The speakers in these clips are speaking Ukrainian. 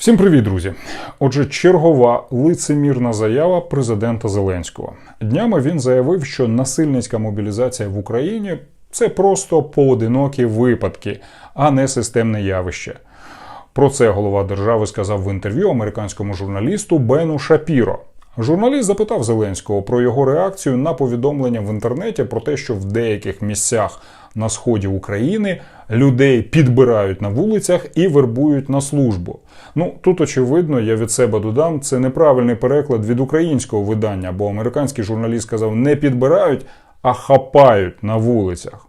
Всім привіт, друзі! Отже, чергова лицемірна заява президента Зеленського. Днями він заявив, що насильницька мобілізація в Україні це просто поодинокі випадки, а не системне явище. Про це голова держави сказав в інтерв'ю американському журналісту Бену Шапіро. Журналіст запитав Зеленського про його реакцію на повідомлення в інтернеті про те, що в деяких місцях на сході України людей підбирають на вулицях і вербують на службу. Ну тут очевидно, я від себе додам, це неправильний переклад від українського видання, бо американський журналіст сказав не підбирають, а хапають на вулицях.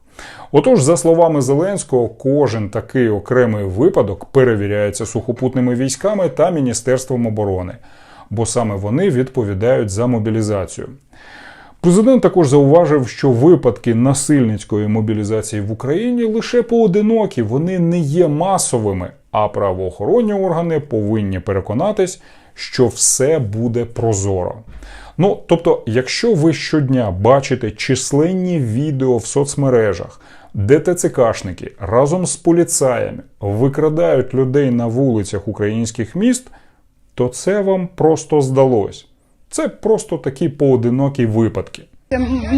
Отож, за словами Зеленського, кожен такий окремий випадок перевіряється сухопутними військами та Міністерством оборони, бо саме вони відповідають за мобілізацію. Президент також зауважив, що випадки насильницької мобілізації в Україні лише поодинокі, вони не є масовими, а правоохоронні органи повинні переконатись, що все буде прозоро. Ну, тобто, якщо ви щодня бачите численні відео в соцмережах, де ТЦКшники разом з поліцаями викрадають людей на вулицях українських міст, то це вам просто здалось. Це просто такі поодинокі випадки.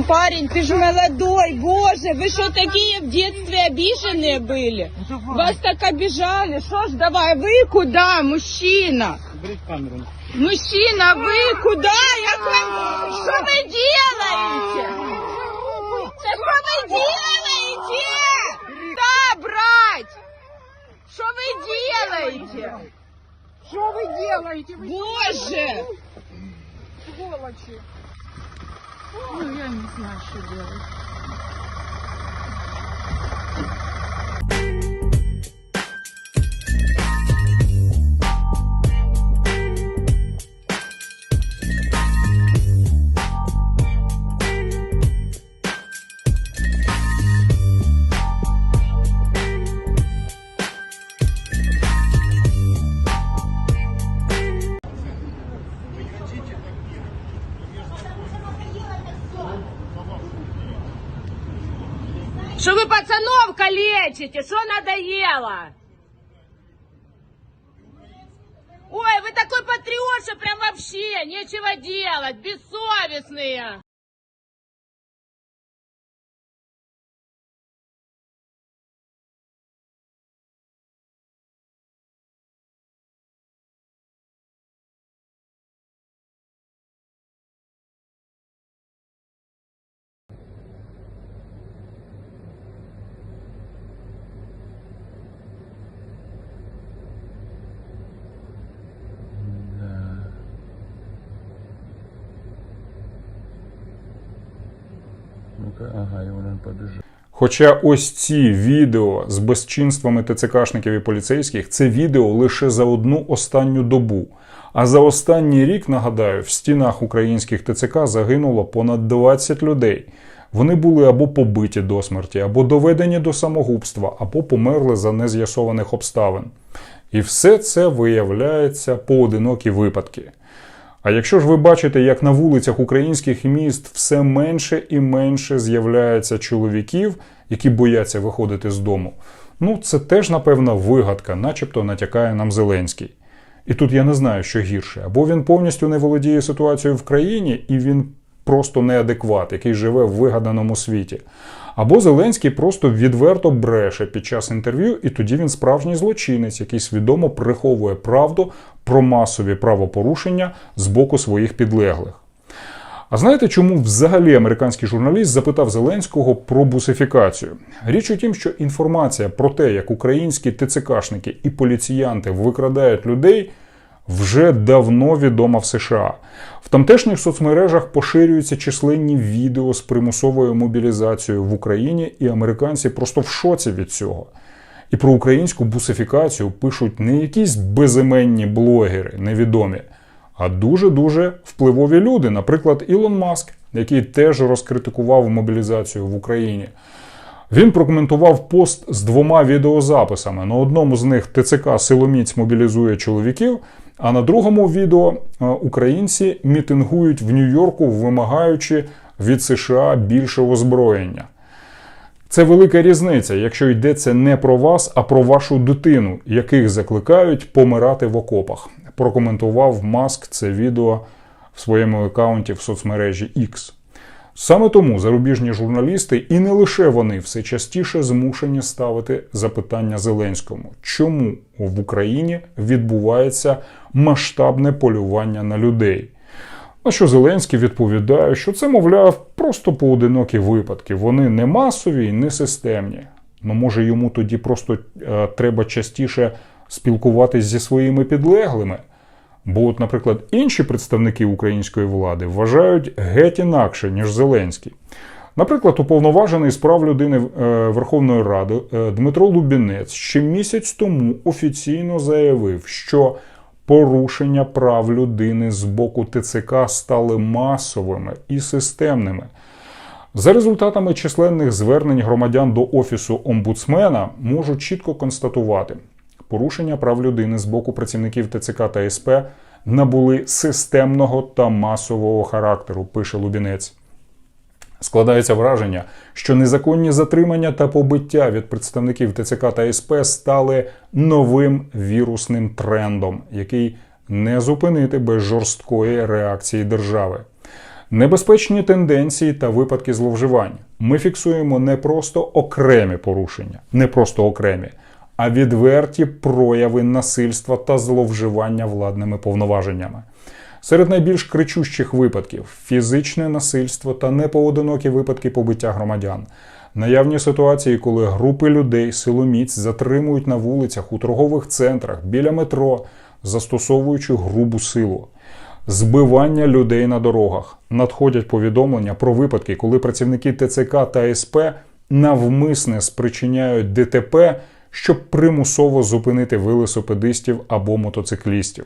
Парень, ты же молодой, боже, вы что такие в детстве обиженные были? Вас так обижали, что ж давай, вы куда, мужчина? Беріть камеру. Мужчина, вы куда? Я к вам... Что вы делаете? Да что вы делаете? Да, брать! Что вы делаете? Что вы делаете? Вы Боже! сволочи! Ну, я не знаю, что делать. Что вы пацанов калечите? Что надоело? Ой, вы такой патриот, что прям вообще нечего делать, бессовестные. Ну-ка, ага, і вона побіжала. Хоча ось ці відео з безчинствами ТЦКшників і поліцейських це відео лише за одну останню добу. А за останній рік, нагадаю, в стінах українських ТЦК загинуло понад 20 людей. Вони були або побиті до смерті, або доведені до самогубства, або померли за нез'ясованих обставин. І все це виявляється поодинокі випадки. А якщо ж ви бачите, як на вулицях українських міст все менше і менше з'являється чоловіків, які бояться виходити з дому, ну це теж, напевно, вигадка, начебто натякає нам Зеленський. І тут я не знаю, що гірше, або він повністю не володіє ситуацією в країні, і він просто неадекват, який живе в вигаданому світі. Або Зеленський просто відверто бреше під час інтерв'ю, і тоді він справжній злочинець, який свідомо приховує правду про масові правопорушення з боку своїх підлеглих. А знаєте, чому взагалі американський журналіст запитав Зеленського про бусифікацію? Річ у тім, що інформація про те, як українські ТЦКшники і поліціянти викрадають людей, вже давно відома в США. В тамтешніх соцмережах поширюються численні відео з примусовою мобілізацією в Україні, і американці просто в шоці від цього. І про українську бусифікацію пишуть не якісь безіменні блогери, невідомі, а дуже-дуже впливові люди, наприклад, Ілон Маск, який теж розкритикував мобілізацію в Україні. Він прокоментував пост з двома відеозаписами. На одному з них ТЦК силоміць мобілізує чоловіків, а на другому відео е, українці мітингують в Нью-Йорку, вимагаючи від США більше озброєння. Це велика різниця, якщо йдеться не про вас, а про вашу дитину, яких закликають помирати в окопах. Прокоментував Маск це відео в своєму аккаунті в соцмережі X. Саме тому зарубіжні журналісти, і не лише вони, все частіше змушені ставити запитання Зеленському, чому в Україні відбувається масштабне полювання на людей. На що Зеленський відповідає, що це, мовляв, просто поодинокі випадки. Вони не масові і не системні. Ну, може, йому тоді просто е, треба частіше спілкуватись зі своїми підлеглими. Бо, от, наприклад, інші представники української влади вважають геть інакше, ніж Зеленський. Наприклад, уповноважений з прав людини е, Верховної Ради е, Дмитро Лубінець ще місяць тому офіційно заявив, що порушення прав людини з боку ТЦК стали масовими і системними. За результатами численних звернень громадян до офісу омбудсмена можуть чітко констатувати, порушення прав людини з боку працівників ТЦК та СП набули системного та масового характеру, пише Лубінець. Складається враження, що незаконні затримання та побиття від представників ТЦК та СП стали новим вірусним трендом, який не зупинити без жорсткої реакції держави. Небезпечні тенденції та випадки зловживань. Ми фіксуємо не просто окремі порушення, не просто окремі, а відверті прояви насильства та зловживання владними повноваженнями. Серед найбільш кричущих випадків фізичне насильство та непоодинокі випадки побиття громадян. Наявні ситуації, коли групи людей силоміць затримують на вулицях, у торгових центрах, біля метро, застосовуючи грубу силу. Збивання людей на дорогах. Надходять повідомлення про випадки, коли працівники ТЦК та СП навмисне спричиняють ДТП, щоб примусово зупинити велосипедистів або мотоциклістів.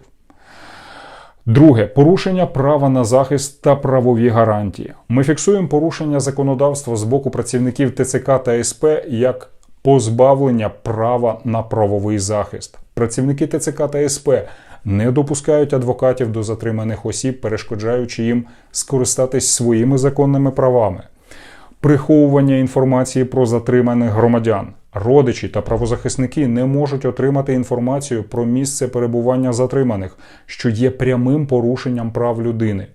Друге порушення права на захист та правові гарантії. Ми фіксуємо порушення законодавства з боку працівників ТЦК та СП як позбавлення права на правовий захист. Працівники ТЦК та СП не допускають адвокатів до затриманих осіб, перешкоджаючи їм скористатись своїми законними правами. Приховування інформації про затриманих громадян. Родичі та правозахисники не можуть отримати інформацію про місце перебування затриманих, що є прямим порушенням прав людини.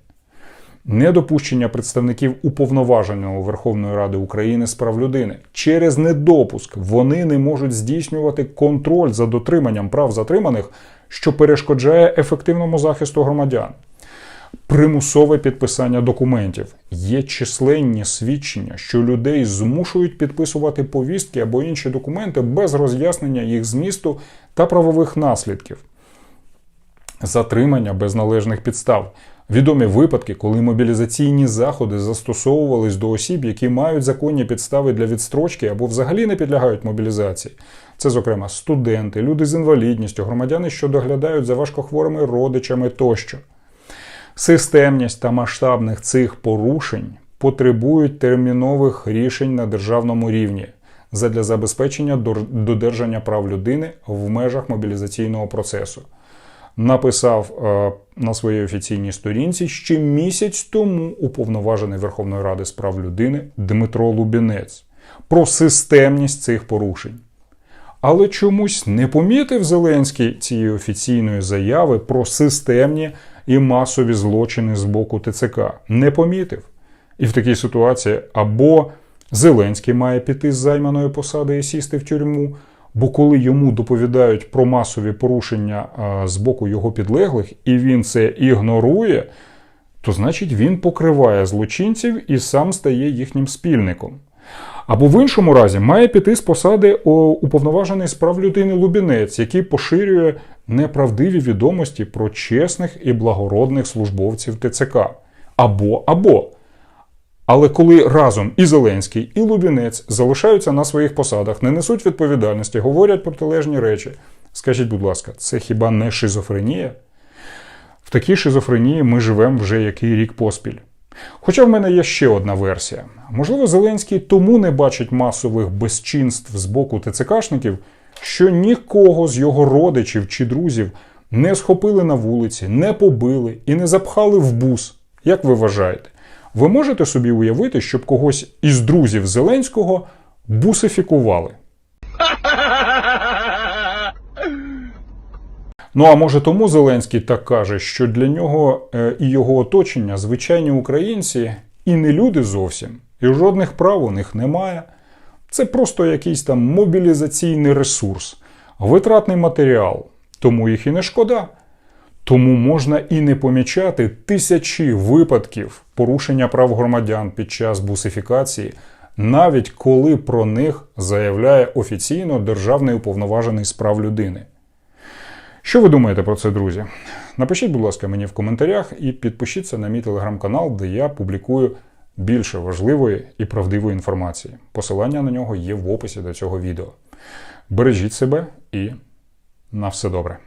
Недопущення представників уповноваженого Верховної Ради України з прав людини через недопуск вони не можуть здійснювати контроль за дотриманням прав затриманих, що перешкоджає ефективному захисту громадян. Примусове підписання документів є численні свідчення, що людей змушують підписувати повістки або інші документи без роз'яснення їх змісту та правових наслідків. Затримання без належних підстав. Відомі випадки, коли мобілізаційні заходи застосовувались до осіб, які мають законні підстави для відстрочки або взагалі не підлягають мобілізації. Це, зокрема, студенти, люди з інвалідністю, громадяни, що доглядають за важкохворими родичами тощо. Системність та масштабних цих порушень потребують термінових рішень на державному рівні задля забезпечення додержання прав людини в межах мобілізаційного процесу. Написав е, на своїй офіційній сторінці ще місяць тому уповноважений Верховної Ради з прав людини Дмитро Лубінець про системність цих порушень. Але чомусь не помітив Зеленський цієї офіційної заяви про системні і масові злочини з боку ТЦК. Не помітив. І в такій ситуації або Зеленський має піти з займаної посади і сісти в тюрму, бо коли йому доповідають про масові порушення з боку його підлеглих, і він це ігнорує, то значить він покриває злочинців і сам стає їхнім спільником. Або в іншому разі має піти з посади уповноважений з прав людини Лубінець, який поширює неправдиві відомості про чесних і благородних службовців ТЦК. Або або. Але коли разом і Зеленський, і Лубінець залишаються на своїх посадах, не несуть відповідальності, говорять протилежні речі. Скажіть, будь ласка, це хіба не шизофренія? В такій шизофренії ми живемо вже який рік поспіль. Хоча в мене є ще одна версія. Можливо, Зеленський тому не бачить масових безчинств з боку ТЦКшників, що нікого з його родичів чи друзів не схопили на вулиці, не побили і не запхали в бус. Як ви вважаєте? Ви можете собі уявити, щоб когось із друзів Зеленського бусифікували. Ну а може тому Зеленський так каже, що для нього е, і його оточення звичайні українці і не люди зовсім, і жодних прав у них немає. Це просто якийсь там мобілізаційний ресурс, витратний матеріал, тому їх і не шкода. Тому можна і не помічати тисячі випадків порушення прав громадян під час бусифікації, навіть коли про них заявляє офіційно Державний уповноважений з прав людини. Що ви думаєте про це, друзі? Напишіть, будь ласка, мені в коментарях і підпишіться на мій телеграм-канал, де я публікую більше важливої і правдивої інформації. Посилання на нього є в описі до цього відео. Бережіть себе і на все добре.